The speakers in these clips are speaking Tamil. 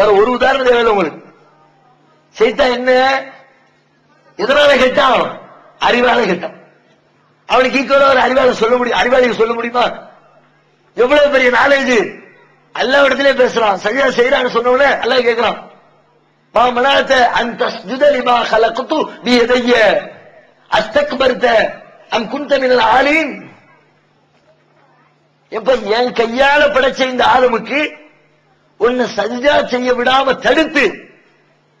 வேற ஒரு உதாரணம் தேவையில்லை உங்களுக்கு. செய்தா என்ன? எதனால கேட்டான் அறிவால கேட்டான் அவனுக்கு ஈக்குவலா ஒரு அறிவாளி சொல்ல முடியும். அறிவாளிக்கு சொல்ல முடியுமா? எவ்வளவு பெரிய நாலேஜ் எல்லா இடத்துலயும் பேசுறான். சரியா செய்யறான்னு சொன்னவன எல்லாம் கேட்கிறான் மா மனாத்த அந்த ஜுதலிமா கலக்குத்து நீ எதைய அஸ்தக்பருத்த அம் குந்தமின் ஆளின் எப்ப என் கையால படைச்ச இந்த ஆளுமுக்கு உன்னை சஜிதா செய்ய விடாம தடுத்து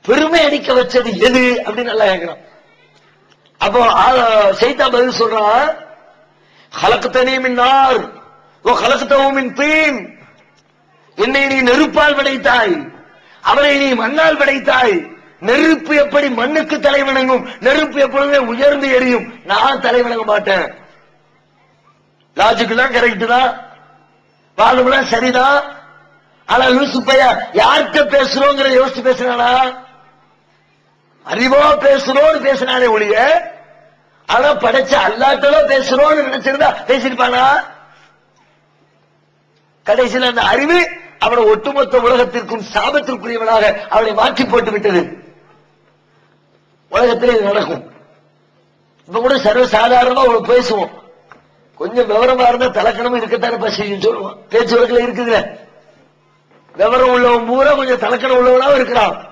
பெருமை அடிக்க வச்சது எது அப்படின்னு நல்லா கேட்கிறான் அப்போ சைதா பதில் சொல்றான் கலக்கத்தனே மின்னார் ஓ கலக்கத்தவும் தீன். என்னை நீ நெருப்பால் படைத்தாய் அவரை நீ மண்ணால் படைத்தாய் நெருப்பு எப்படி மண்ணுக்கு தலைவணங்கும் நெருப்பு எப்பொழுதுமே உயர்ந்து எரியும். நான் தலைவணங்க மாட்டேன். லாஜிக்கெல்லாம் கரெக்ட் தான். வாழ்வுலாம் சரிதான். ஆனா லூசுப்பையா யார்கிட்ட பேசுறோங்கிற யோசிச்சு பேசுறானா? அறிவோ பேசுறோம்னு பேசினானே ஒழிய ஆனா படைச்ச அல்லாட்டோ பேசுறோம்னு நினைச்சிருந்தா பேசிருப்பானா கடைசியில் அந்த அறிவு அவனை ஒட்டுமொத்த உலகத்திற்கும் சாபத்திற்குரியவனாக அவனை மாற்றி போட்டு விட்டது. உலகத்திலே இது நடக்கும். இப்ப கூட சர்வ சாதாரணமா பேசுவோம். கொஞ்சம் விவரமா இருந்தா தலக்கணமும் இருக்கத்தானே பசி சொல்லுவோம். பேச்சு வழக்கில் இருக்குதுல விவரம் உள்ளவன் பூரா கொஞ்சம் தலக்கணம் உள்ளவனாக இருக்கிறான்.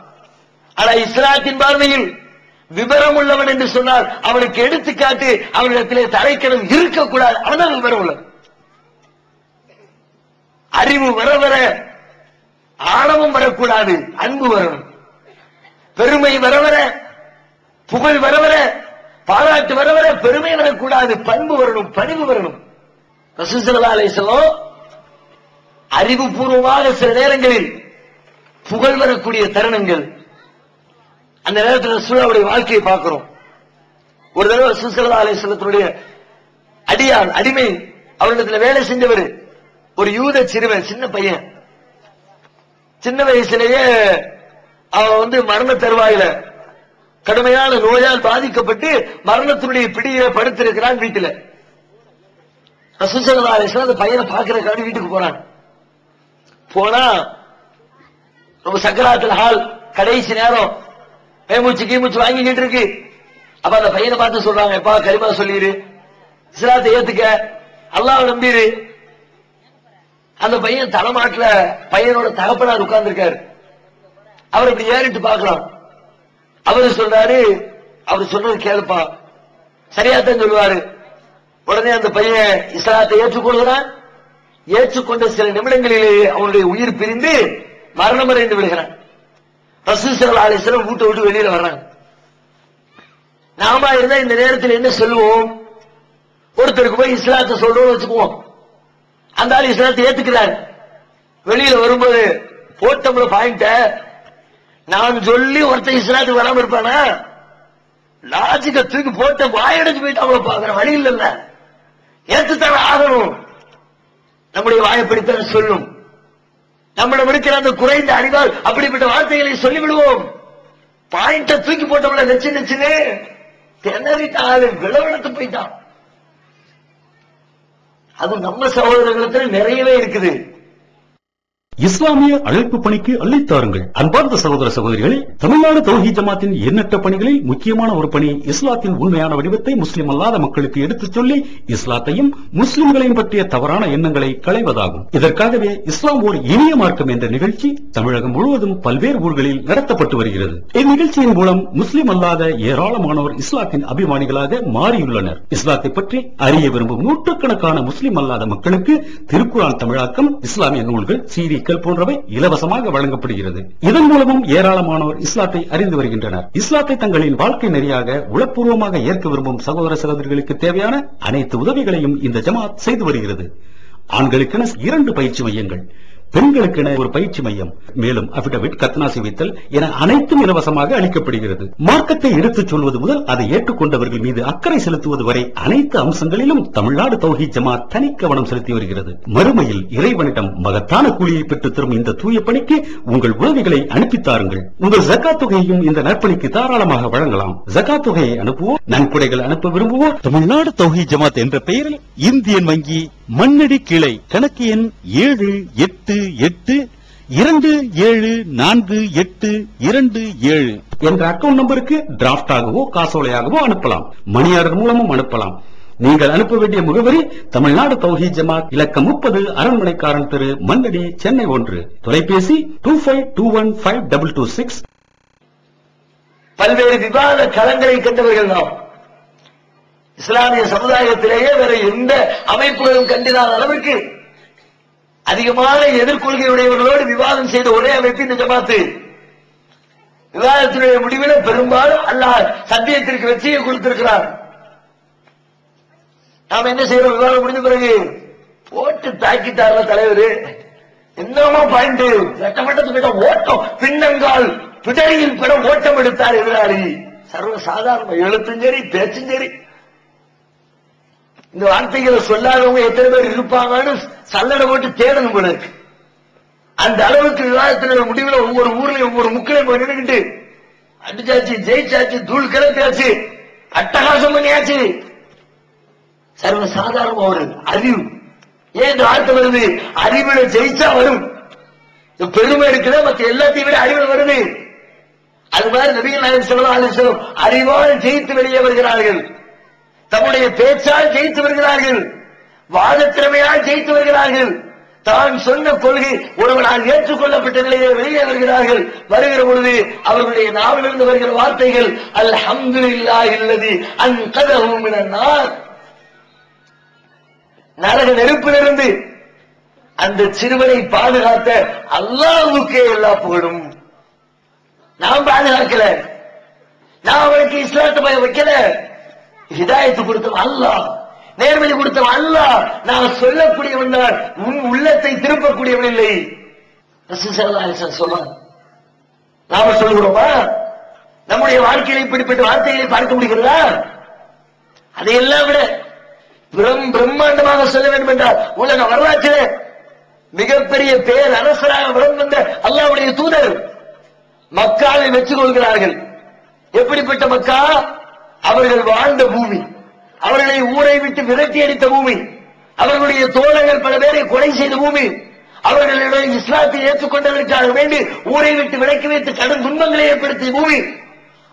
ஆனா இஸ்லாத்தின் பார்வையில் விவரம் உள்ளவன் என்று சொன்னால் அவனுக்கு எடுத்துக்காட்டு அவனிடத்திலே தலைக்கணம் இருக்கக்கூடாது. அவன்தான் விவரம் உள்ளவன். அறிவு வர வர ஆணவம் வரக்கூடாது அன்பு வரணும். பெருமை வர வர புகழ் வர வர பாராட்டு வர வர பெருமை வரக்கூடாது பண்பு வரணும் பணிவு வரணும். ரசூசல்லா அலைஹிஸ்ஸலாம் அறிவுபூர்வமாக சில நேரங்களில் புகழ் வரக்கூடிய தருணங்கள். அந்த நேரத்தில் ரசூலாவுடைய வாழ்க்கையை பார்க்கிறோம். ஒரு தடவை ரசூசல்லா அலைஹிஸ்ஸலத்துடைய அடியான் அடிமை அவரிடத்துல வேலை செஞ்சவர் ஒரு யூத சிறுவன் சின்ன பையன். சின்ன வயசுலேயே அவன் வந்து மரண தருவாயில கடுமையான நோயால் பாதிக்கப்பட்டு மரணத்தினுடைய பிடியில படுத்திருக்கிறான் வீட்டுல. ரசூசல்லா அலிஸ்லாம் அந்த பையனை பாக்குறதுக்காண்டி வீட்டுக்கு போறான். போனா ரொம்ப சக்கராத்துல ஹால் கடைசி நேரம் பேமூச்சு கீமூச்சு வாங்கிக்கிட்டு இருக்கு அப்ப அந்த பையனை பார்த்து சொல்றாங்க எப்பா கரிமா சொல்லிடு இஸ்லாத்தை ஏத்துக்க. அல்லாஹ் நம்பிடு அந்த பையன் தலைமாட்டுல பையனோட தகப்பனார் உட்கார்ந்திருக்காரு. அவர் இப்படி ஏறிட்டு பார்க்கலாம். அவரு சொல்றாரு அவர் சொல்றது கேளுப்பா. சரியாத்தான் சொல்லுவாரு. உடனே அந்த பையன் இஸ்லாத்தை ஏற்றுக்கொள்கிறான். ஏற்றுக்கொண்ட சில நிமிடங்களிலே அவனுடைய உயிர் பிரிந்து மரணம் அடைந்து விடுகிறான். ரசூசல் ஆலேஸ்வரம் வீட்டை விட்டு வெளியில வர்றாங்க. நாம இருந்தா இந்த நேரத்தில் என்ன சொல்லுவோம்? ஒருத்தருக்கு போய் இஸ்லாத்தை சொல்றோம்னு வச்சுக்குவோம். அந்த ஆள் இஸ்லாத்தை ஏத்துக்கிறார். வெளியில வரும்போது போட்டோம்ல பாயிண்ட நான் சொல்லி ஒருத்தன் இஸ்லாத்துக்கு வராம இருப்பானா? லாஜிக்க தூக்கி போட்ட வாயடைச்சு போயிட்டாங்களோ பாக்குற வழி இல்லைல்ல. ஏத்துத்தானே ஆகணும். நம்முடைய வாயப்படித்தான் சொல்லும். நம்மிடம் இருக்கிற அந்த குறைந்த அறிவால் அப்படிப்பட்ட வார்த்தைகளை சொல்லிவிடுவோம். பாயிண்ட தூக்கி போட்டோம்ல நெச்சு நெச்சுன்னு திணறிட்ட ஆளு விளவெடுத்து போயிட்டான். அது நம்ம சகோதரர்களுக்கு நிறையவே இருக்குது. இஸ்லாமிய அழைப்பு பணிக்கு அள்ளித்தாருங்கள் அன்பார்ந்த சகோதர சகோதரிகளே தமிழ்நாடு தௌஹி ஜமாத்தின் எண்ணற்ற பணிகளில் முக்கியமான ஒரு பணி இஸ்லாத்தின் உண்மையான வடிவத்தை முஸ்லிம் அல்லாத மக்களுக்கு எடுத்துச் சொல்லி இஸ்லாத்தையும் முஸ்லிம்களையும் பற்றிய தவறான எண்ணங்களை களைவதாகும். இதற்காகவே இஸ்லாம் ஓர் இனிய மார்க்கம் என்ற நிகழ்ச்சி தமிழகம் முழுவதும் பல்வேறு ஊர்களில் நடத்தப்பட்டு வருகிறது. இந்நிகழ்ச்சியின் மூலம் முஸ்லிம் அல்லாத ஏராளமானோர் இஸ்லாத்தின் அபிமானிகளாக மாறியுள்ளனர். இஸ்லாத்தை பற்றி அறிய விரும்பும் நூற்றுக்கணக்கான முஸ்லிம் அல்லாத மக்களுக்கு திருக்குரான் தமிழாக்கம் இஸ்லாமிய நூல்கள் சீடிக்கள் போன்றவை இலவசமாக வழங்கப்படுகிறது. இதன் மூலமும் ஏராளமானோர் இஸ்லாத்தை அறிந்து வருகின்றனர். இஸ்லாத்தை தங்களின் வாழ்க்கை நெறியாக உளப்பூர்வமாக ஏற்க விரும்பும் சகோதர சகோதரிகளுக்கு தேவையான அனைத்து உதவிகளையும் இந்த ஜமாத் செய்து வருகிறது. ஆண்களுக்கென இரண்டு பயிற்சி மையங்கள். பெண்களுக்கென ஒரு பயிற்சி மையம் மேலும் அபிடவிட் கத்னாசி வைத்தல் என அனைத்தும் இலவசமாக அளிக்கப்படுகிறது. மார்க்கத்தை எடுத்துச் சொல்வது முதல் அதை ஏற்றுக்கொண்டவர்கள் மீது அக்கறை செலுத்துவது வரை அனைத்து அம்சங்களிலும் தமிழ்நாடு தௌஹி ஜமாத் தனி கவனம் செலுத்தி வருகிறது. மறுமையில் இறைவனிடம் மகத்தான கூலியை பெற்றுத் தரும் இந்த தூய பணிக்கு உங்கள் உதவிகளை அனுப்பி தாருங்கள். உங்கள் ஜக்காத் தொகையையும் இந்த நற்பணிக்கு தாராளமாக வழங்கலாம். ஜக்காத் தொகையை அனுப்புவோர் நன்கொடைகள் அனுப்ப விரும்புவோர் தமிழ்நாடு தௌஹி ஜமாத் என்ற பெயரில் இந்தியன் வங்கி மண்ணடி கிளை கணக்கு எண் ஏழு எட்டு எட்டு இரண்டு ஏழு நான்கு எட்டு இரண்டு ஏழு. என்ற அக்கவுண்ட் நம்பருக்கு டிராஃப்ட் ஆகவோ காசோலையாகவோ அனுப்பலாம். மணி ஆர்டர் மூலமும் அனுப்பலாம். நீங்கள் அனுப்ப வேண்டிய முகவரி தமிழ்நாடு தௌஹி ஜமாத் இலக்கம் முப்பது அரண்மனைக்காரன் திரு மண்ணடி சென்னை ஒன்று. தொலைபேசி two five two one five double two six பல்வேறு விவாத களங்களை கண்டவர்கள் நாம். இஸ்லாமிய சமுதாயத்திலேயே வேற எந்த அமைப்புகளும் கண்டிராத அளவிற்கு அதிகமான எதிர்கொள்கையுடையவர்களோடு விவாதம் செய்த ஒரே அமைப்பு இந்த ஜமாத்து. விவாதத்தினுடைய முடிவில் பெரும்பாலும் அல்லாஹ் சத்தியத்திற்கு வெற்றியை கொடுத்திருக்கிறார். நாம என்ன செய்யறோம் விவாதம் முடிஞ்ச பிறகு போட்டு தாக்கிட்டார்ல தலைவர். என்னமா பாயிண்ட். சட்டமன்றத்து கிட்ட ஓட்டம். பின்னங்கால் பிடரியில் பிட ஓட்டம் எடுத்தார் எதிராளி. சர்வ சாதாரண எழுத்தும் சரி பேச்சும் சரி. இந்த வார்த்தைகளை சொல்லாதவங்க எத்தனை பேர் இருப்பாங்கன்னு சல்லடை போட்டு தேடணும் போல இருக்கு. அந்த அளவுக்கு விவாதத்தில் முடிவில் ஒவ்வொரு ஊர்லயும் ஒவ்வொரு முக்கிலையும் போய் நின்னுக்கிட்டு அடிச்சாச்சு ஜெயிச்சாச்சு தூள் கிளப்பியாச்சு அட்டகாசம் பண்ணியாச்சு. சர்வ சாதாரணமா ஒரு அறிவு. ஏன் இந்த வார்த்தை வருது? அறிவுல ஜெயிச்சா வரும். இந்த பெருமை இருக்குதா? மத்த எல்லாத்தையும் விட அறிவுல வருது. அது மாதிரி நபிகள் நாயகம் ஸல்லல்லாஹு அறிவால் ஜெயித்து வெளியே வருகிறார்கள். தம்முடைய பேச்சால் ஜெயித்து வருகிறார்கள். வாதத்திறமையால் ஜெயித்து வருகிறார்கள். தான் சொன்ன கொள்கை ஒருவனால் ஏற்றுக்கொள்ளப்பட்ட நிலையிலே வெளியே வருகிறார்கள். வருகிற பொழுது அவர்களுடைய நாவிலிருந்து வருகிற வார்த்தைகள் அல்ஹம்துலில்லாஹி அல்லதி அன்கதஹு மினன் நரக நெருப்பிலிருந்து அந்த சிறுவனை பாதுகாத்த அல்லாவுக்கே எல்லா புகழும். நாம் பாதுகாக்கல. நான் அவனுக்கு இஸ்லாத்தை பய வைக்கல. ஹிதாயத்து கொடுத்தவன் அல்லாஹ். நேர்மதி கொடுத்தவன் அல்லாஹ். நான் சொல்லக்கூடியவன் தான். உன் உள்ளத்தை திருப்பக்கூடியவன் இல்லை. சொல்லுவாங்க நாம சொல்லுகிறோமா? நம்முடைய வாழ்க்கையில இப்படிப்பட்ட வார்த்தைகளை பார்க்க முடிகிறதா? அதையெல்லாம் விட பிரம் பிரம்மாண்டமாக சொல்ல வேண்டும் என்றால் உலக வரலாற்றிலே மிகப்பெரிய பேர் அரசராக வலம் வந்த அல்லாவுடைய தூதர் மக்காவை வச்சு கொள்கிறார்கள். எப்படிப்பட்ட மக்கா? அவர்கள் வாழ்ந்த பூமி. அவர்களை ஊரை விட்டு விரட்டி அடித்த பூமி. அவர்களுடைய தோழர்கள் பல பேரை கொலை செய்த பூமி. அவர்களிடம் இஸ்லாத்தை ஏற்றுக்கொண்டதற்காக வேண்டி ஊரை விட்டு விலக்கி வைத்து கடும் துன்பங்களை ஏற்படுத்திய பூமி.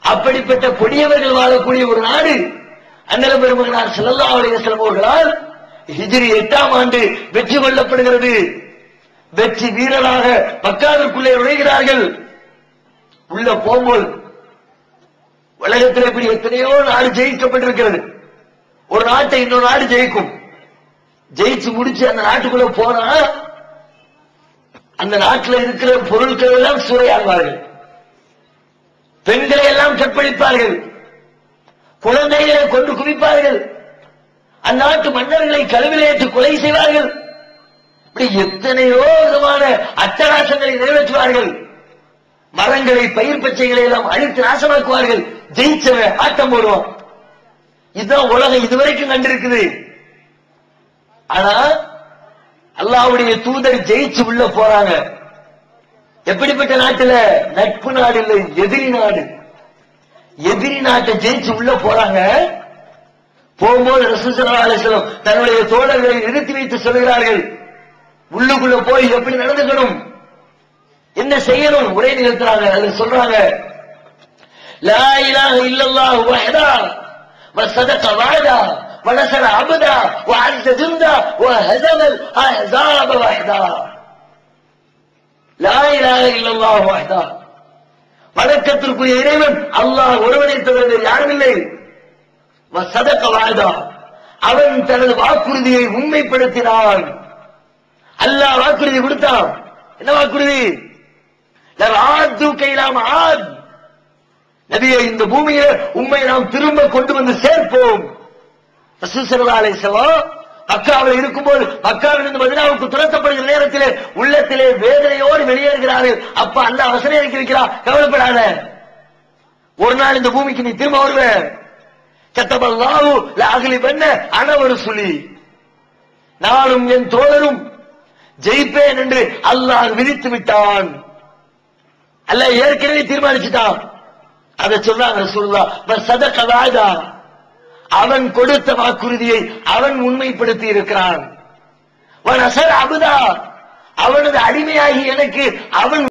அப்படிப்பட்ட கொடியவர்கள் வாழக்கூடிய ஒரு நாடு அண்ணல பெருமகனார் செல்லல்லா அலைஹி வஸல்லம் அவர்களால் ஹிஜ்ரி எட்டாம் ஆண்டு வெற்றி கொள்ளப்படுகிறது. வெற்றி வீரராக பக்காவிற்குள்ளே நுழைகிறார்கள். உள்ள போகும்போது உலகத்தில் இப்படி எத்தனையோ நாடு ஜெயிக்கப்பட்டிருக்கிறது. ஒரு நாட்டை இன்னொரு நாடு ஜெயிக்கும். ஜெயிச்சு முடிச்சு அந்த நாட்டுக்குள்ள போனா அந்த நாட்டில் இருக்கிற பொருட்கள் எல்லாம் சூறையாடுவார்கள் பெண்களை எல்லாம் கற்பழிப்பார்கள். குழந்தைகளை கொண்டு குவிப்பார்கள். அந்நாட்டு மன்னர்களை கழுவிலேற்று கொலை செய்வார்கள். இப்படி எத்தனையோ விதமான அட்டகாசங்களை நிறைவேற்றுவார்கள். மரங்களை பயிர் பச்சைகளை எல்லாம் அழித்து நாசமாக்குவார்கள். ஜெயிச்சவன் ஆட்டம் போடுவான் இதுதான் உலகம் இதுவரைக்கும் கண்டிருக்குது. ஆனா அல்லாவுடைய தூதர் ஜெயிச்சு உள்ள போறாங்க. எப்படிப்பட்ட நாட்டுல? நட்பு நாடு இல்லை எதிரி நாடு. எதிரி நாட்டை ஜெயிச்சு உள்ள போறாங்க. போகும்போது ரசூசல்லா தன்னுடைய தோழர்களை நிறுத்தி வைத்து சொல்கிறார்கள். உள்ளுக்குள்ள போய் எப்படி நடந்துக்கணும்? என்ன செய்யணும்? உரை நிகழ்த்துறாங்க அதுல சொல்றாங்க. லா இலாஹ இல்லல்லாஹு வஹதா وصدق وعدا ونصر عبدا وعز جندا وهزم الاحزاب وحدا لا اله الا الله وحدا வணக்கத்திற்குரிய இறைவன் அல்லாஹ் ஒருவனை தவிர வேறு யாரும் இல்லை சதக்க வாய்தா அவன் தனது வாக்குறுதியை உண்மைப்படுத்தினான் அல்லாஹ் வாக்குறுதி கொடுத்தான் என்ன வாக்குறுதி ஆத்து கைலாம் ஆத் நபியை இந்த பூமியில உண்மை நாம் திரும்ப கொண்டு வந்து சேர்ப்போம். ரசூசல்லா அலைஹிஸ்ஸலாம் மக்காவில் இருக்கும்போது மக்காவிலிருந்து மதினாவுக்கு துரத்தப்படுகிற நேரத்திலே உள்ளத்திலே வேதனையோடு வெளியேறுகிறார்கள் அப்ப அந்த அவசரம் இறக்கி வைக்கிறார் கவலைப்படாத. ஒரு நாள் இந்த பூமிக்கு நீ திரும்ப வருவ. கத்தபல்லாஹு லாகலி பண்ண அனவரு சொல்லி நானும் என் தோழரும் ஜெயிப்பேன் என்று அல்லாஹ் விதித்து விட்டான். அல்ல ஏற்கனவே தீர்மானிச்சுட்டான். அதை சொல்றாங்க ரசூலுல்லா சத சதக அவன் கொடுத்த வாக்குறுதியை அவன் உண்மைப்படுத்தி இருக்கிறான். அபுதா. அவனது அடிமையாகி எனக்கு அவன்